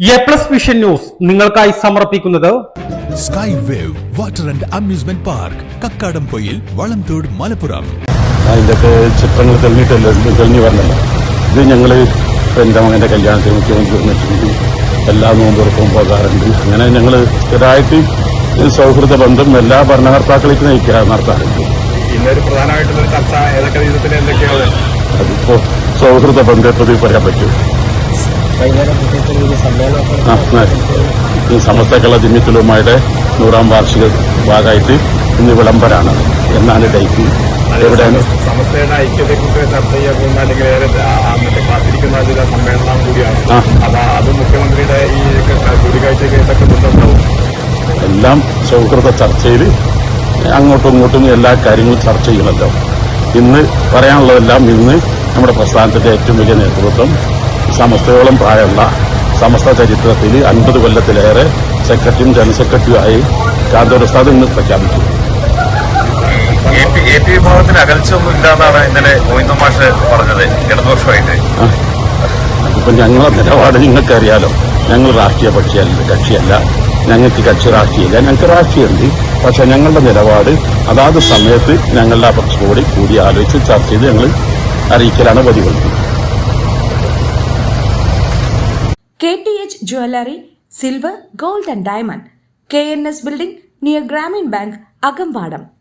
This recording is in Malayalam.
എ പ്ലസ് വിഷൻ ന്യൂസ് നിങ്ങൾക്കായി സമർപ്പിക്കുന്നത് sky wave water and amusement park Kakkadampoyil Valamthode Malappuram. അതിന്റെയൊക്കെ ചിത്രങ്ങൾ തെളിഞ്ഞിട്ടല്ലോ തെളിഞ്ഞു വരണല്ലോ. ഇത് ഞങ്ങൾ എന്റെ മകന്റെ കല്യാണത്തിന് മുഖ്യമന്ത്രി എല്ലാ നോമ്പുറപ്പും പോകാറുണ്ട്. അങ്ങനെ ഞങ്ങൾ സ്ഥിരമായിട്ട് സൗഹൃദ ബന്ധം എല്ലാ ഭരണകർത്താക്കളേക്ക് നയിക്കുക നടത്താറുണ്ട്. ഇന്നൊരു പ്രധാനമായിട്ടുള്ള ചർച്ച ഏതൊക്കെ എന്തൊക്കെയാണ്? അതിപ്പോ സൗഹൃദ ബന്ധത്തിൽ പറയാൻ പറ്റും. വൈകുന്നേരം. ഈ സമസ്ത കേരള ജമിത്തുലുമായുടെ നൂറാം വാർഷിക ഭാഗമായിട്ട് ഇന്ന് വിളംബരാണ്. എന്നാണ് ഡേറ്റ് എവിടെയാണ് സമസ്തയുടെ ഐക്യത്തെക്കുറിച്ച് ചർച്ച ചെയ്യാൻ അല്ലെങ്കിൽ ആ- ആ മറ്റേ കാത്തിരിക്കുന്ന ചില സമ്മേളനം കൂടിയാണ്. അത് മുഖ്യമന്ത്രിയുടെ ഈ കൂടിക്കാഴ്ചയ്ക്ക് ഇതൊക്കെ ബന്ധമുണ്ടാവും. എല്ലാം സൗഹൃദ ചർച്ചയിൽ അങ്ങോട്ടും ഇങ്ങോട്ടും എല്ലാ കാര്യങ്ങളും ചർച്ച ചെയ്യണമല്ലോ ഇന്ന് പറയാനുള്ളതെല്ലാം ഇന്ന് നമ്മുടെ പ്രസ്ഥാനത്തിന്റെ ഏറ്റവും വലിയ നേതൃത്വം സമസ്തയോളം പ്രായമുള്ള സമസ്ത ചരിത്രത്തിൽ അൻപത് കൊല്ലത്തിലേറെ സെക്രട്ടറിയും ജനറൽ സെക്രട്ടറിയുമായി കാന്തോർ ഉസ്താദ് ഇന്ന് പ്രഖ്യാപിച്ചു. എ പി നിലപാട് നിങ്ങൾക്ക് അറിയാലോ അകൽച്ചയൊന്നും ഇല്ലാന്നാണ് ഇന്നലെ ഗോവിന്ദ മാഷ് പറഞ്ഞത് ഇടതുപക്ഷമായിട്ട്. ആ. അതിപ്പോ ഞങ്ങളെ നിലപാട് നിങ്ങൾക്കറിയാലോ. ഞങ്ങൾ രാഷ്ട്രീയ പക്ഷിയല്ല കക്ഷിയല്ല. ഞങ്ങൾക്ക് കക്ഷി രാഷ്ട്രീയമില്ല. ഞങ്ങൾക്ക് രാഷ്ട്രീയമുണ്ട്. പക്ഷെ ഞങ്ങളുടെ നിലപാട് അതാത് സമയത്ത് ഞങ്ങളുടെ അപക്ഷോടി കൂടി ആലോചിച്ച് ചർച്ച ചെയ്ത് ഞങ്ങൾ അറിയിക്കലാണ് പതിവ് KTH Jewelry, Silver, Gold and Diamond, KNS Building near Grameen Bank, Agambadam.